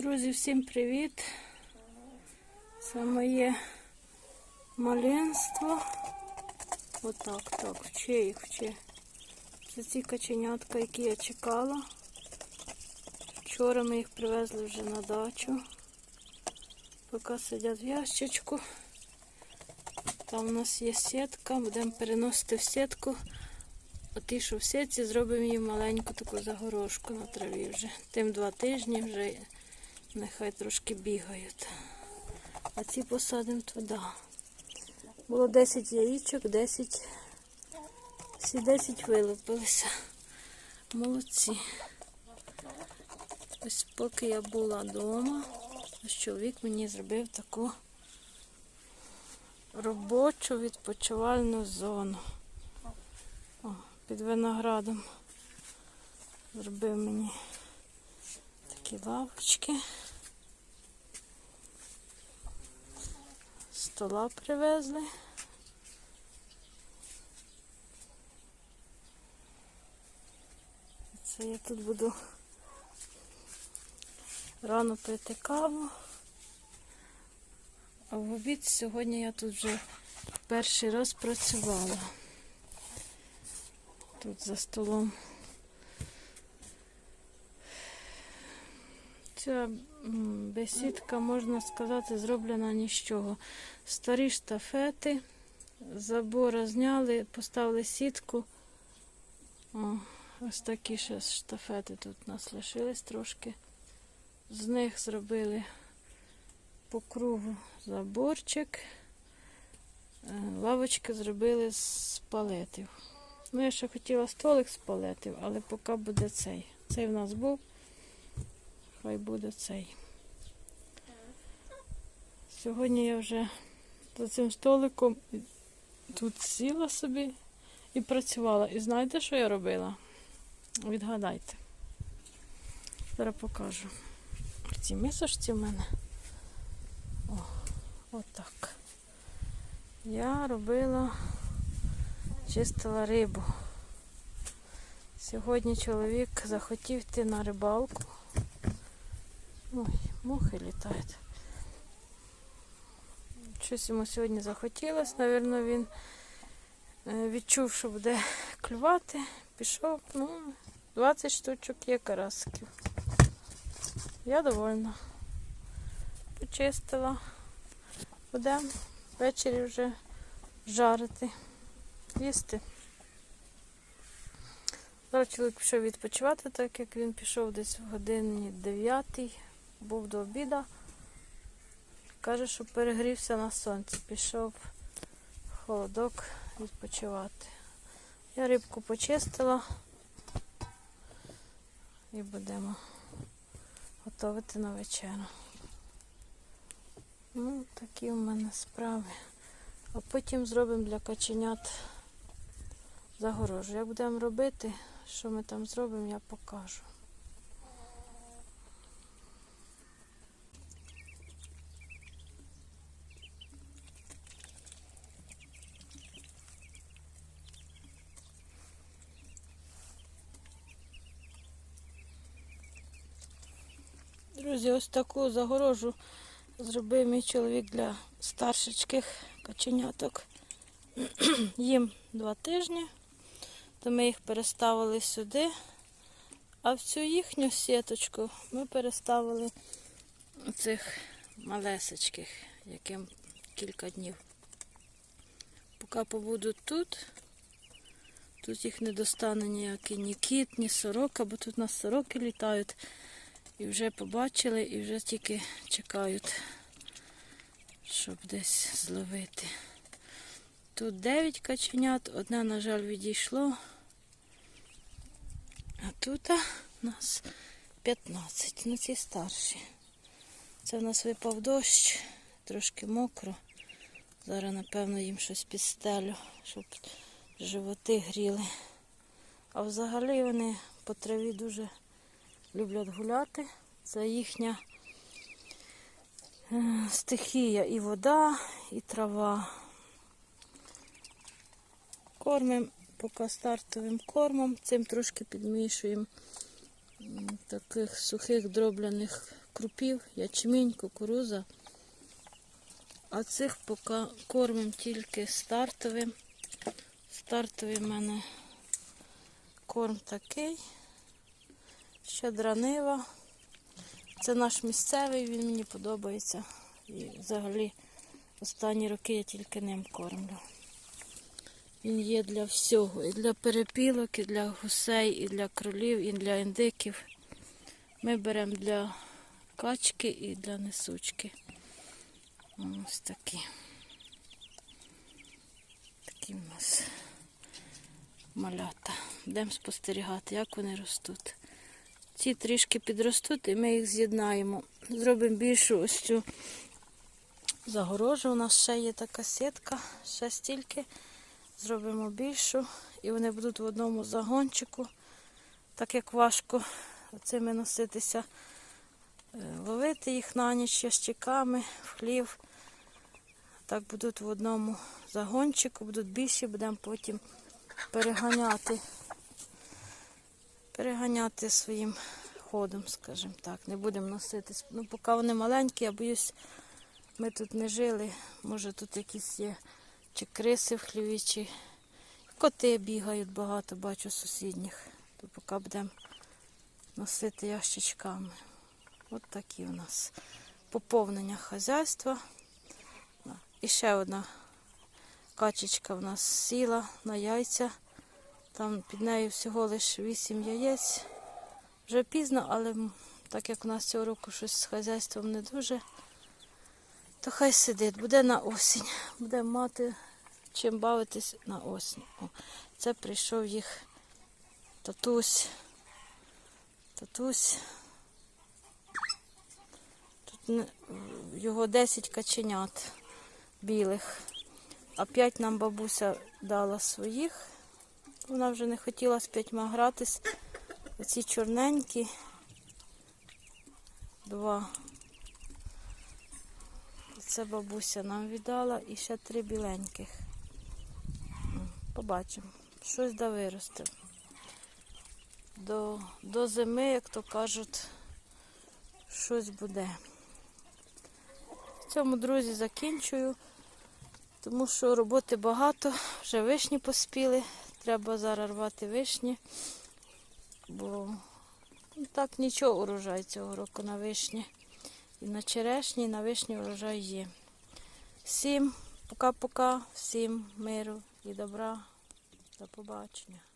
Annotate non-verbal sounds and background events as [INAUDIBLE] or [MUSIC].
Друзі, всім привіт! Це моє маленство. Отак, так, вчи їх, вчи. Це ці каченятка, які я чекала. Вчора ми їх привезли вже на дачу. Поки сидять в ящичку. Там у нас є сітка, будемо переносити в сітку. Оті, що в сітці, зробимо їм маленьку таку загорожку на траві вже. Тим два тижні вже нехай трошки бігають. А ці посадимо туди. Було 10 яєчок, 10. Всі 10 вилупилися. Молодці. Ось поки я була вдома, чоловік мені зробив таку робочу відпочивальну зону. О, під виноградом зробив мені такі лавочки. Стола привезли. Це я тут буду рано пити каву. А в обід сьогодні я тут вже перший раз працювала. Тут за столом. Ця бесідка, можна сказати, зроблена ні з чого. Старі штафети, забора зняли, поставили сітку. О, ось такі ще штафети тут у нас лишились трошки. З них зробили по кругу заборчик. Е, Лавочки зробили з палетів. Ну, я ще хотіла столик з палетів, але поки буде цей. Цей в нас був. Хай буде цей. Сьогодні я вже за цим столиком тут сіла собі і працювала. І знаєте, що я робила? Відгадайте. Зараз покажу. В цій мисочці в мене. О, отак. Я робила, чистила рибу. Сьогодні чоловік захотів йти на рибалку. Ой, мухи літають. Щось йому сьогодні захотілося, Навірно, він е, відчув, що буде клювати. Пішов, ну, 20 штучок є карасиків. Я довольна. Почистила. Будемо ввечері вже жарити, їсти. Зараз чоловік пішов відпочивати, так як він пішов десь в годині 9, був до обіда. Каже, що перегрівся на сонці, пішов в холодок відпочивати. Я рибку почистила і будемо готувати на вечерю. Ну, такі в мене справи. А потім зробимо для каченят загорожу. Як будемо робити, що ми там зробимо, я покажу. Друзі, ось таку загорожу зробив мій чоловік для старшечких каченяток. [CLEARS THROAT] Їм два тижні, то ми їх переставили сюди, а в цю їхню сіточку ми переставили цих малесечких, яким кілька днів. Поки побудуть тут, тут їх не достане ніякий ні кіт, ні сорока, бо тут у нас сороки літають. І вже побачили, і вже тільки чекають, щоб десь зловити. Тут 9 каченят, одне, на жаль, відійшло. А тут у нас 15, ну ці старші. Це в нас випав дощ, трошки мокро. Зараз, напевно, їм щось підстелю, щоб животи гріли. А взагалі вони по траві дуже люблять гуляти. Це їхня е, стихія і вода, і трава. Кормимо поки стартовим кормом, цим трошки підмішуємо таких сухих дробляних крупів, ячмінь, кукуруза. А цих поки кормимо тільки стартовим. Стартовий в мене корм такий. Щедранива. Це наш місцевий, він мені подобається. І взагалі останні роки я тільки ним кормлю. Він є для всього. І для перепілок, і для гусей, і для кролів, і для індиків. Ми беремо для качки і для несучки. Ось такі. Такі в нас малята. Будемо спостерігати, як вони ростуть. Ці трішки підростуть і ми їх з'єднаємо. Зробимо більшу ось цю загорожу. У нас ще є така сітка, ще стільки. Зробимо більшу. І вони будуть в одному загончику. Так як важко цими носитися, е, ловити їх на ніч ящиками, в хлів. Так будуть в одному загончику, будуть більші, будемо потім переганяти. Переганяти своїм ходом, скажімо так. Не будемо носитись. Ну, поки вони маленькі, я боюсь, ми тут не жили. Може тут якісь є чи криси в хліві, чи коти бігають багато, бачу сусідніх. То поки будемо носити ящичками. От такі у нас поповнення хазяйства. І ще одна качечка в нас сіла на яйця. Там під нею всього лише 8 яєць. Вже пізно, але так як у нас цього року щось з хазяйством не дуже, то хай сидить, буде на осінь. Буде мати чим бавитись на осінь. О, це прийшов їх татусь. Татусь. Тут його 10 каченят білих. А 5 нам бабуся дала своїх. Вона вже не хотіла з п'ятьма гратись. Оці чорненькі. Два. Це бабуся нам віддала і ще три біленьких. Побачимо. Щось да виросте. До, до зими, як то кажуть, щось буде. В цьому, друзі, закінчую, тому що роботи багато, вже вишні поспіли. Треба зараз рвати вишні, бо ну, так нічого урожай цього року на вишні. І на черешні, і на вишні урожай є. Всім пока-пока, всім миру і добра. До побачення.